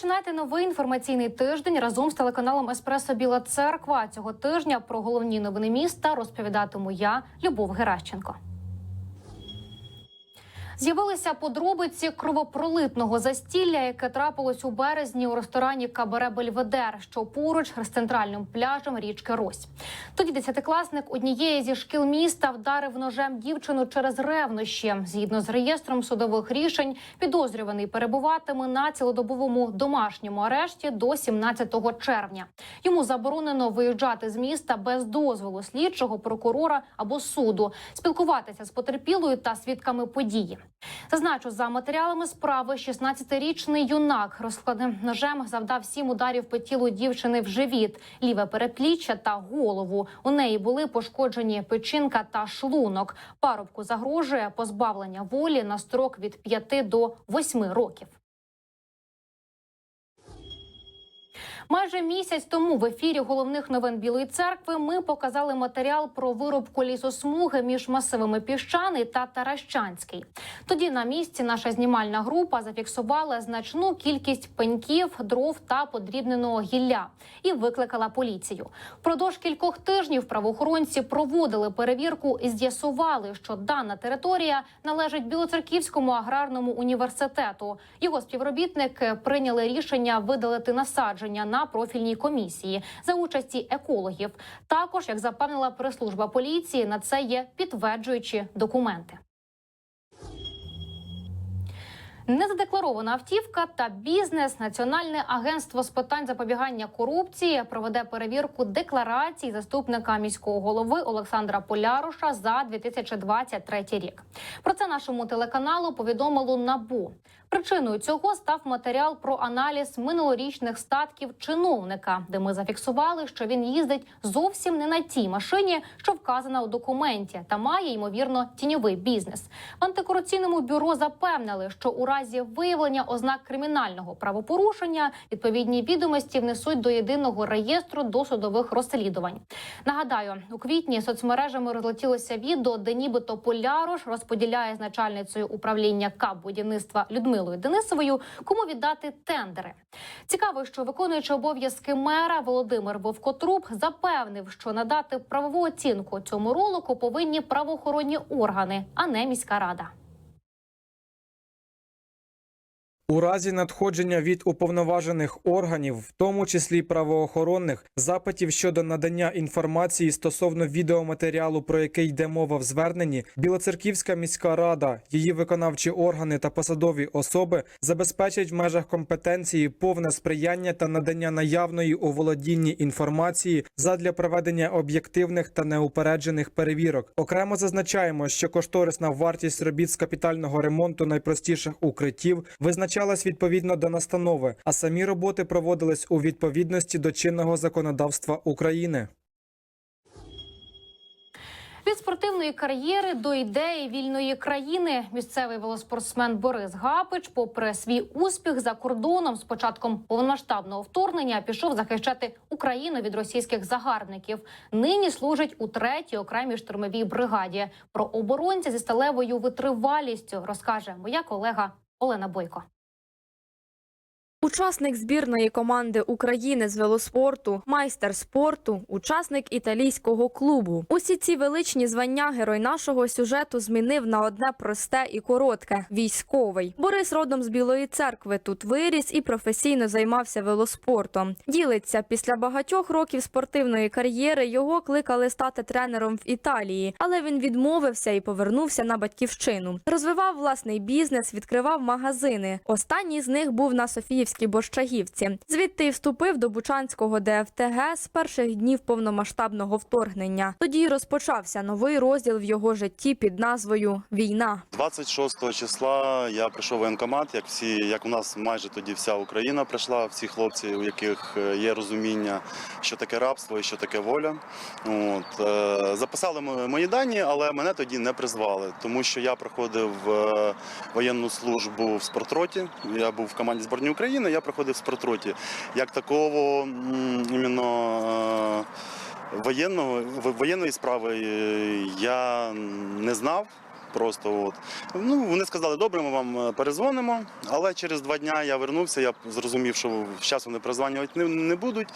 Розпочинайте новий інформаційний тиждень разом з телеканалом Еспресо Біла Церква. Цього тижня про головні новини міста розповідатиму я, Любов Геращенко. З'явилися подробиці кровопролитного застілля, яке трапилось у березні у ресторані Кабаре Бельведер, що поруч з центральним пляжем річки Рось. Тоді десятикласник однієї зі шкіл міста вдарив ножем дівчину через ревнощі. Згідно з реєстром судових рішень, підозрюваний перебуватиме на цілодобовому домашньому арешті до 17 червня. Йому заборонено виїжджати з міста без дозволу слідчого прокурора або суду, спілкуватися з потерпілою та свідками події. Зазначу, за матеріалами справи 16-річний юнак розкладним ножем завдав сім ударів по тілу дівчини в живіт, ліве перепліччя та голову. У неї були пошкоджені печінка та шлунок. Парубку загрожує позбавлення волі на строк від 5 до 8 років. Майже місяць тому в ефірі головних новин Білої церкви ми показали матеріал про вирубку лісосмуги між масивами Піщаний та Таращанський. Тоді на місці наша знімальна група зафіксувала значну кількість пеньків, дров та подрібненого гілля і викликала поліцію. Впродовж кількох тижнів правоохоронці проводили перевірку і з'ясували, що дана територія належить Білоцерківському аграрному університету. Його співробітники прийняли рішення видалити насадження на профільній комісії за участі екологів. Також, як запевнила прес-служба поліції, на це є підтверджуючі документи. Незадекларована автівка та бізнес Національне агентство з питань запобігання корупції проведе перевірку декларацій заступника міського голови Олександра Поляруша за 2023 рік. Про це нашому телеканалу повідомило набу. Причиною цього став матеріал про аналіз минулорічних статків чиновника, де ми зафіксували, що він їздить зовсім не на тій машині, що вказана у документі, та має ймовірно тіньовий бізнес. В антикорупційному бюро запевнили, що у разі виявлення ознак кримінального правопорушення відповідні відомості внесуть до єдиного реєстру досудових розслідувань. Нагадаю, у квітні соцмережами розлетілося відео, де нібито Полярош розподіляє з начальницею управління КАП будівництва Людмилою Денисовою, кому віддати тендери. Цікаво, що виконуючи обов'язки мера Володимир Вовкотруб запевнив, що надати правову оцінку цьому ролику повинні правоохоронні органи, а не міська рада. У разі надходження від уповноважених органів, в тому числі правоохоронних, запитів щодо надання інформації стосовно відеоматеріалу, про який йде мова в зверненні, Білоцерківська міська рада, її виконавчі органи та посадові особи забезпечать в межах компетенції повне сприяння та надання наявної у володінні інформації задля проведення об'єктивних та неупереджених перевірок. Окремо зазначаємо, що кошторисна вартість робіт з капітального ремонту найпростіших укриттів визначає визначалась відповідно до настанови, а самі роботи проводились у відповідності до чинного законодавства України. Від спортивної кар'єри до ідеї вільної країни місцевий велоспортсмен Борис Гапич, попри свій успіх за кордоном, з початком повномасштабного вторгнення пішов захищати Україну від російських загарбників. Нині служить у третій окремій штурмовій бригаді. Про оборонця зі сталевою витривалістю розкаже моя колега Олена Бойко. Учасник збірної команди України з велоспорту, майстер спорту, учасник італійського клубу. Усі ці величні звання герой нашого сюжету змінив на одне просте і коротке військовий. Борис родом з Білої церкви тут виріс і професійно займався велоспортом. Ділиться після багатьох років спортивної кар'єри його кликали стати тренером в Італії, але він відмовився і повернувся на батьківщину. Розвивав власний бізнес, відкривав магазини. Останній з них був на Софіївській Борщагівці. Звідти й вступив до Бучанського ДФТГ з перших днів повномасштабного вторгнення. Тоді розпочався новий розділ в його житті під назвою Війна. 26 числа я прийшов в воєнкомат, як всі, як у нас майже тоді вся Україна прийшла, всі хлопці, у яких е, є розуміння, що таке рабство і що таке воля. От, е, записали мої дані, але мене тоді не призвали, тому що я проходив е, воєнну службу в спортроті. Я був в команді збірної України, я проходив в спортроті. Як такого іменно е, воєнного, воєнної справи е, я не знав. Просто от. Ну, вони сказали, добре, ми вам е, перезвонимо. Але через два дні я вернувся, я зрозумів, що зараз вони перезванювати не, не будуть.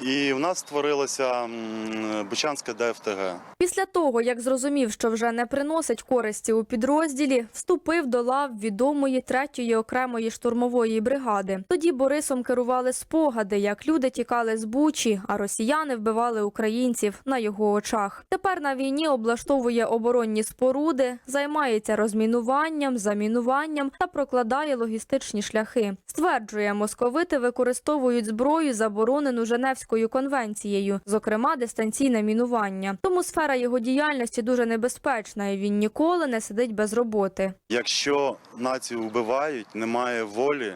І в нас створилося м, Бучанське ДФТГ. Після того, як зрозумів, що вже не приносить користі у підрозділі, вступив до лав відомої третьої окремої штурмової бригади. Тоді Борисом керували спогади, як люди тікали з Бучі, а росіяни вбивали українців на його очах. Тепер на війні облаштовує оборонні споруди, займається розмінуванням, замінуванням та прокладає логістичні шляхи. Стверджує, московити використовують зброю, заборонену Женевською конвенцією, зокрема дистанційне мінування. Тому сфера його діяльності дуже небезпечна, і він ніколи не сидить без роботи. Якщо націю вбивають, немає волі.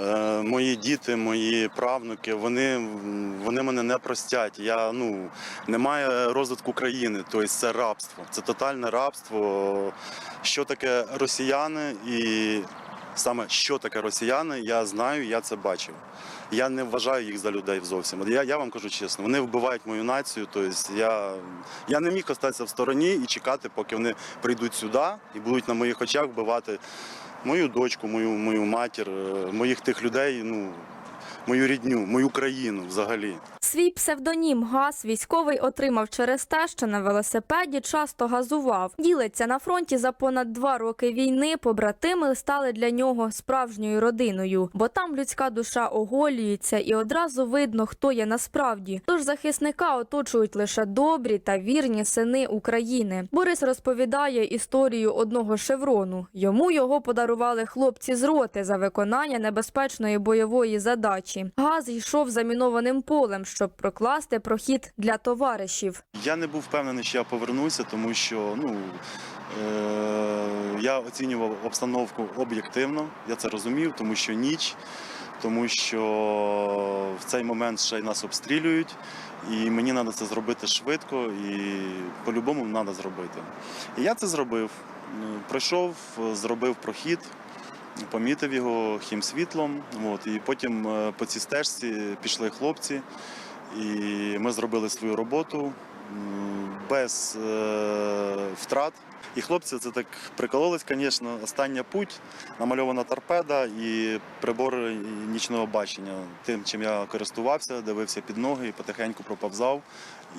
Е, Мої діти, мої правнуки, вони, вони мене не простять. Я ну немає розвитку країни, тобто це рабство, це тотальне рабство. Що таке росіяни, і саме що таке росіяни, я знаю, я це бачив. Я не вважаю їх за людей зовсім. Я, я вам кажу чесно, вони вбивають мою націю. Тобто я, я не міг остатися в стороні і чекати, поки вони прийдуть сюди і будуть на моїх очах вбивати мою дочку, мою, мою матір, е, моїх тих людей, ну, мою рідню, мою країну взагалі. Свій псевдонім Газ військовий отримав через те, що на велосипеді часто газував. Ділиться на фронті за понад два роки війни. Побратими стали для нього справжньою родиною, бо там людська душа оголюється і одразу видно, хто є насправді. Тож захисника оточують лише добрі та вірні сини України. Борис розповідає історію одного шеврону. Йому його подарували хлопці з роти за виконання небезпечної бойової задачі. Газ йшов замінованим полем, щоб прокласти прохід для товаришів. Я не був впевнений, що я повернуся, тому що ну, е- я оцінював обстановку об'єктивно, я це розумів, тому що ніч, тому що в цей момент ще й нас обстрілюють, і мені треба це зробити швидко і по-любому треба зробити. І я це зробив. М, Пройшов, зробив прохід. Помітив його хімсвітлом, от, і потім е, по цій стежці пішли хлопці, і ми зробили свою роботу без е, втрат. І хлопці це так прикололись, звісно. Остання путь, намальована торпеда і прибори нічного бачення. Тим, чим я користувався, дивився під ноги і потихеньку проповзав.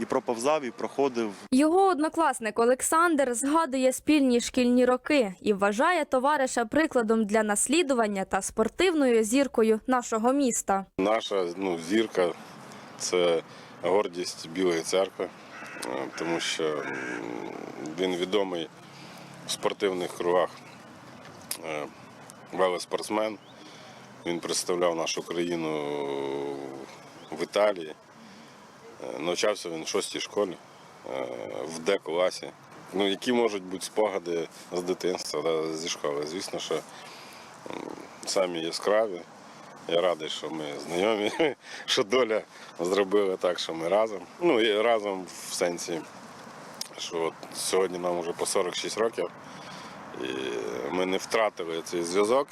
І проповзав, і проходив Його однокласник Олександр згадує спільні шкільні роки і вважає товариша прикладом для наслідування та спортивною зіркою нашого міста. Наша ну, зірка це гордість Білої церкви, е, тому що він відомий в спортивних кругах е, велоспортсмен. Він представляв нашу країну в Італії. Е, Навчався він в шостій школі, в Д-класі. Ну, які можуть бути спогади з дитинства, зі школи. Звісно, що самі яскраві. Я радий, що ми знайомі, що доля зробила так, що ми разом. Ну і разом в сенсі, що от сьогодні нам вже по 46 років, і ми не втратили цей зв'язок.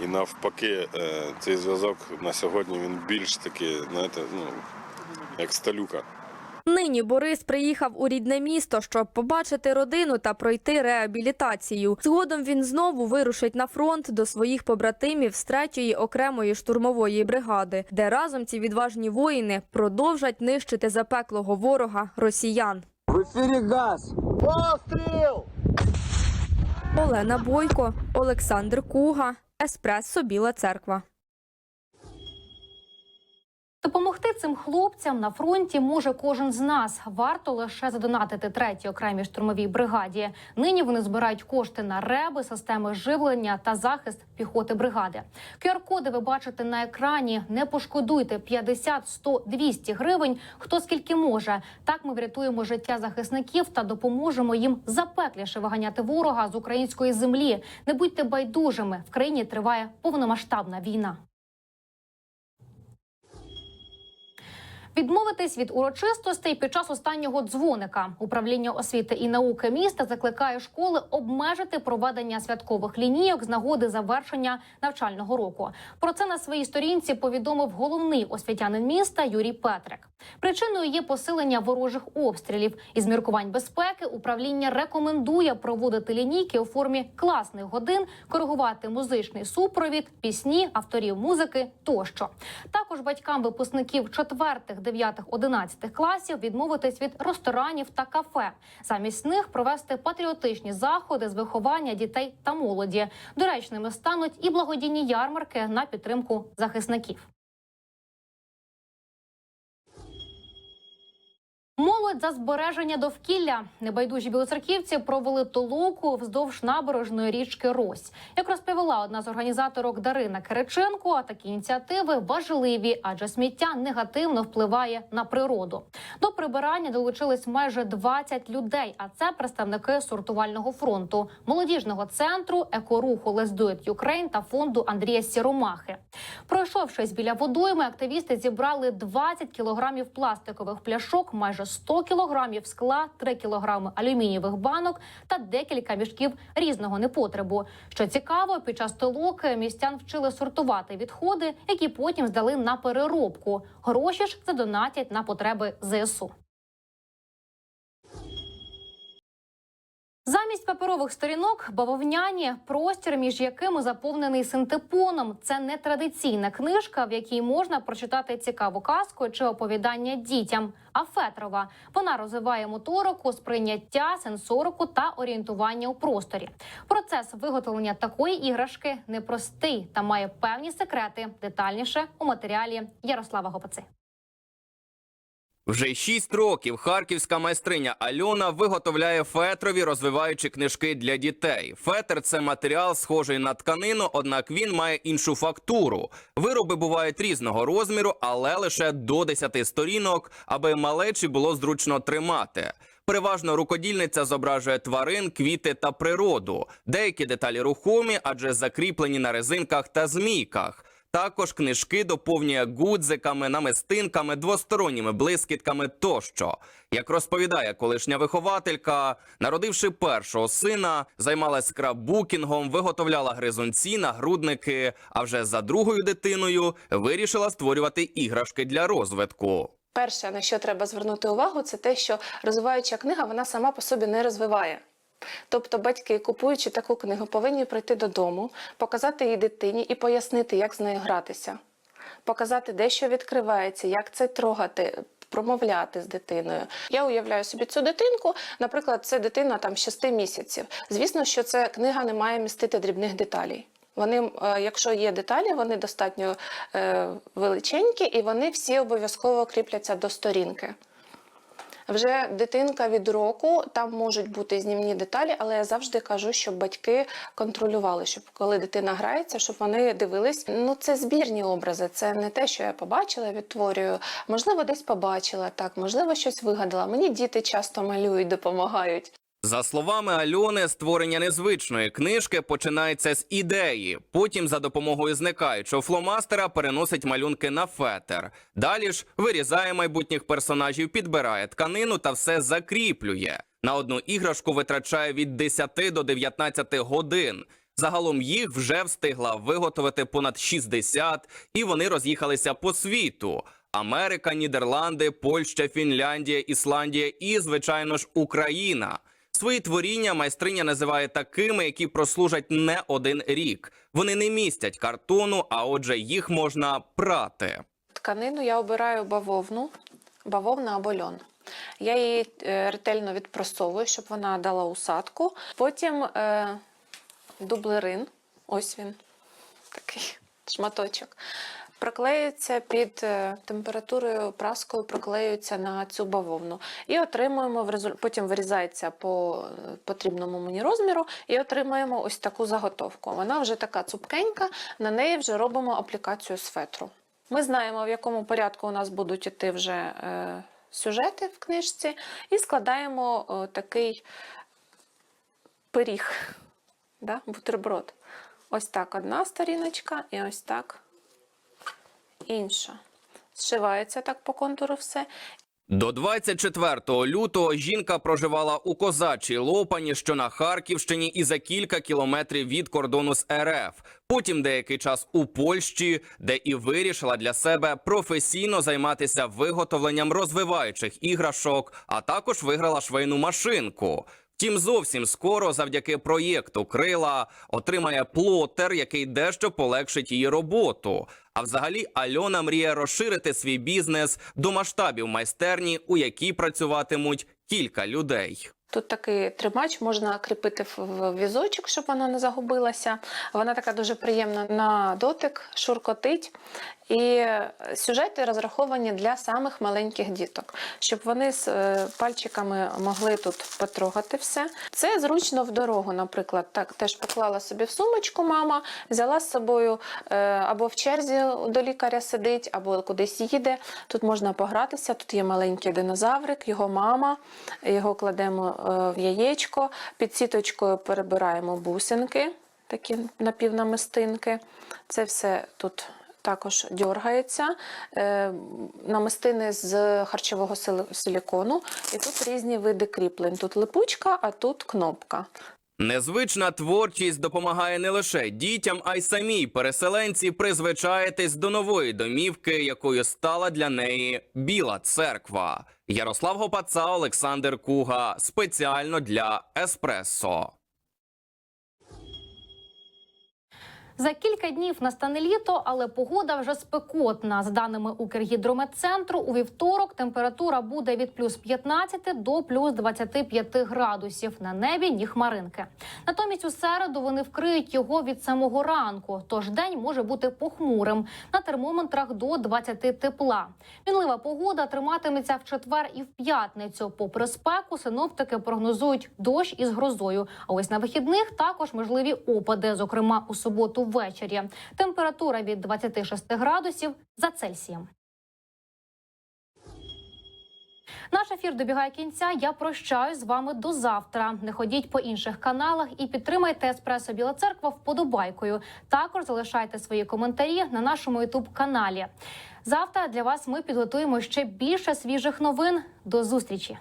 І навпаки, е, цей зв'язок на сьогодні він більш такий, знаєте, ну, як сталюка. Нині Борис приїхав у рідне місто, щоб побачити родину та пройти реабілітацію. Згодом він знову вирушить на фронт до своїх побратимів з третьої окремої штурмової бригади, де разом ці відважні воїни продовжать нищити запеклого ворога росіян. В эфире газ. Пострел! Олена Бойко, Олександр Куга, Еспресо Біла Церква. Допомогти цим хлопцям на фронті може кожен з нас. Варто лише задонатити третій окремій штурмовій бригаді. Нині вони збирають кошти на реби, системи живлення та захист піхоти бригади. QR-коди ви бачите на екрані. Не пошкодуйте 50, 100, 200 гривень. Хто скільки може. Так ми врятуємо життя захисників та допоможемо їм запекліше виганяти ворога з української землі. Не будьте байдужими. В країні триває повномасштабна війна. Відмовитись від урочистостей під час останнього дзвоника управління освіти і науки міста закликає школи обмежити проведення святкових лінійок з нагоди завершення навчального року. Про це на своїй сторінці повідомив головний освітянин міста Юрій Петрик. Причиною є посилення ворожих обстрілів. Із міркувань безпеки управління рекомендує проводити лінійки у формі класних годин, коригувати музичний супровід, пісні, авторів музики тощо. Також батькам випускників 4, 9, 11 класів відмовитись від ресторанів та кафе. Замість них провести патріотичні заходи з виховання дітей та молоді. Доречними стануть і благодійні ярмарки на підтримку захисників. Молодь за збереження довкілля небайдужі білоцерківці провели толоку вздовж набережної річки Рось. Як розповіла одна з організаторок Дарина Кириченко, такі ініціативи важливі, адже сміття негативно впливає на природу. До прибирання долучились майже 20 людей. А це представники сортувального фронту, молодіжного центру, екоруху It Ukraine та фонду Андрія Сіромахи. Пройшовшись біля водойми, активісти зібрали 20 кілограмів пластикових пляшок, майже 100 кілограмів скла, 3 кілограми алюмінієвих банок та декілька мішків різного непотребу. Що цікаво, під час толоки містян вчили сортувати відходи, які потім здали на переробку. Гроші ж задонатять на потреби ЗСУ. Замість паперових сторінок бавовняні простір, між якими заповнений синтепоном. Це не традиційна книжка, в якій можна прочитати цікаву казку чи оповідання дітям. А фетрова вона розвиває моторику, сприйняття, сенсорику та орієнтування у просторі. Процес виготовлення такої іграшки непростий та має певні секрети. Детальніше у матеріалі Ярослава Гопаци. Вже шість років харківська майстриня Альона виготовляє фетрові розвиваючі книжки для дітей. Фетр це матеріал, схожий на тканину, однак він має іншу фактуру. Вироби бувають різного розміру, але лише до 10 сторінок, аби малечі було зручно тримати. Переважно рукодільниця зображує тварин, квіти та природу. Деякі деталі рухомі, адже закріплені на резинках та змійках. Також книжки доповнює гудзиками, намистинками, двосторонніми блискітками тощо. Як розповідає колишня вихователька, народивши першого сина, займалась скраббукінгом, виготовляла гризунці, нагрудники. А вже за другою дитиною вирішила створювати іграшки для розвитку. Перше, на що треба звернути увагу, це те, що розвиваюча книга вона сама по собі не розвиває. Тобто батьки, купуючи таку книгу, повинні прийти додому, показати її дитині і пояснити, як з нею гратися, показати, де що відкривається, як це трогати. Промовляти з дитиною. Я уявляю собі цю дитинку. Наприклад, це дитина там 6 місяців. Звісно, що ця книга не має містити дрібних деталей. Вони, е, якщо є деталі, вони достатньо е, величенькі і вони всі обов'язково кріпляться до сторінки. Вже дитинка від року, там можуть бути знімні деталі, але я завжди кажу, щоб батьки контролювали, щоб коли дитина грається, щоб вони дивились. Ну це збірні образи, це не те, що я побачила, відтворюю. Можливо, десь побачила так, можливо, щось вигадала. Мені діти часто малюють, допомагають. За словами Альони, створення незвичної книжки починається з ідеї. Потім за допомогою зникаючого фломастера переносить малюнки на фетер. Далі ж вирізає майбутніх персонажів, підбирає тканину та все закріплює. На одну іграшку витрачає від 10 до 19 годин. Загалом їх вже встигла виготовити понад 60, і вони роз'їхалися по світу. Америка, Нідерланди, Польща, Фінляндія, Ісландія і, звичайно ж, Україна. Свої творіння майстриня називає такими, які прослужать не один рік. Вони не містять картону, а отже, їх можна прати. Тканину я обираю бавовну, бавовна або льон. Я її е, ретельно відпрасовую, щоб вона дала усадку. Потім е, дублерин, ось він, такий шматочок. Проклеюється під е, температурою праскою, проклеюється на цю бавовну. І отримуємо потім вирізається по е, потрібному мені розміру, і отримуємо ось таку заготовку. Вона вже така цупкенька, на неї вже робимо аплікацію з. Ми знаємо, в якому порядку у нас будуть іти вже е, сюжети в книжці, і складаємо такий пиріг, да? бутерброд. Ось так одна сторіночка, і ось так інша. зшивається так по контуру все. До 24 лютого жінка проживала у Козачій Лопані, що на Харківщині, і за кілька кілометрів від кордону з РФ. Потім деякий час у Польщі, де і вирішила для себе професійно займатися виготовленням розвиваючих іграшок, а також виграла швейну машинку. Втім, зовсім скоро, завдяки проєкту Крила, отримає плотер, який дещо полегшить її роботу. А взагалі Альона мріє розширити свій бізнес до масштабів майстерні, у якій працюватимуть кілька людей. Тут такий тримач можна кріпити в- візочок, щоб вона не загубилася. Вона така дуже приємна на дотик, шуркотить. І сюжети розраховані для самих маленьких діток, щоб вони з е, пальчиками могли тут потрогати все. Це зручно в дорогу, наприклад. Так теж поклала собі в сумочку мама, взяла з собою е, або в черзі до лікаря сидить, або кудись їде. Тут можна погратися. Тут є маленький динозаврик, його мама. Його кладемо е, в яєчко, під сіточкою перебираємо бусинки, такі напівнамистинки. Це все тут також дергається. Е, намистини з харчового силікону. І тут різні види кріплень. Тут липучка, а тут кнопка. Незвична творчість допомагає не лише дітям, а й самій переселенці призвичаїтись до нової домівки, якою стала для неї Біла церква. Ярослав Гопаца, Олександр Куга спеціально для Еспресо. За кілька днів настане літо, але погода вже спекотна. За даними Укргідрометцентру, у вівторок температура буде від плюс 15 до плюс 25 градусів. На небі ні хмаринки. Натомість у середу вони вкриють його від самого ранку. Тож день може бути похмурим. На термометрах до 20 тепла. Мінлива погода триматиметься в четвер і в п'ятницю. Попри спеку, синоптики прогнозують дощ із грозою. А ось на вихідних також можливі опади, зокрема у суботу ввечері. Температура від 26 градусів за Цельсієм. Наш ефір добігає кінця. Я прощаюсь з вами до завтра. Не ходіть по інших каналах і підтримайте еспресо Біла Церква вподобайкою. Також залишайте свої коментарі на нашому ютуб каналі. Завтра для вас ми підготуємо ще більше свіжих новин. До зустрічі.